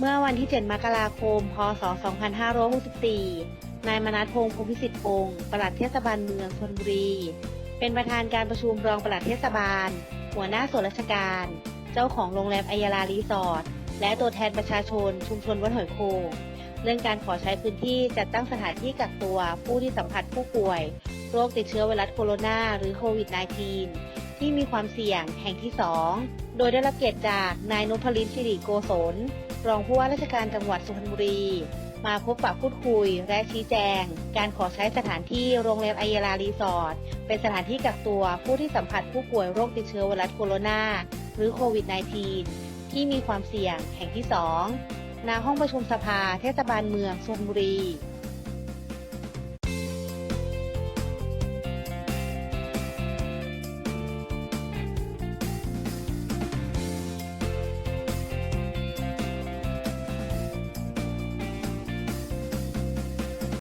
เมื่อวันที่ 7 มกราคม พศ 2564 นายมนัสพงศ์พงพิสิทธิ์พงศ์ปลัดเทศบาลเมืองชลบุรี เป็นประธานการประชุมรองปลัดเทศบาล หัวหน้าส่วนราชการ เจ้าของโรงแรมอัยาลารีสอร์ท และตัวแทนประชาชน ชุมชนวัดหอยโขงเรื่องการขอใช้พื้นที่จัดตั้งสถานที่กักตัวผู้ที่สัมผัสผู้ป่วย โรคติดเชื้อไวรัสโคโรนาหรือโควิด -19 ที่มีความเสี่ยงแห่งที่ 2 โดยได้รับเกียรติจากนายนพลินสิริโกศลรองผู้ว่าราชการจังหวัดสุพรรณบุรี มาพบปะพูดคุย และชี้แจง การขอใช้สถานที่โรงแรมไอเยลารีสอร์ทเป็นสถานที่กักตัวผู้ที่สัมผัสผู้ป่วยโรคติดเชื้อไวรัสโคโรนาหรือโควิด -19 ที่มีความเสี่ยงแห่งที่ 2ณห้องประชุมสภาเทศบาลเมืองชลบุรี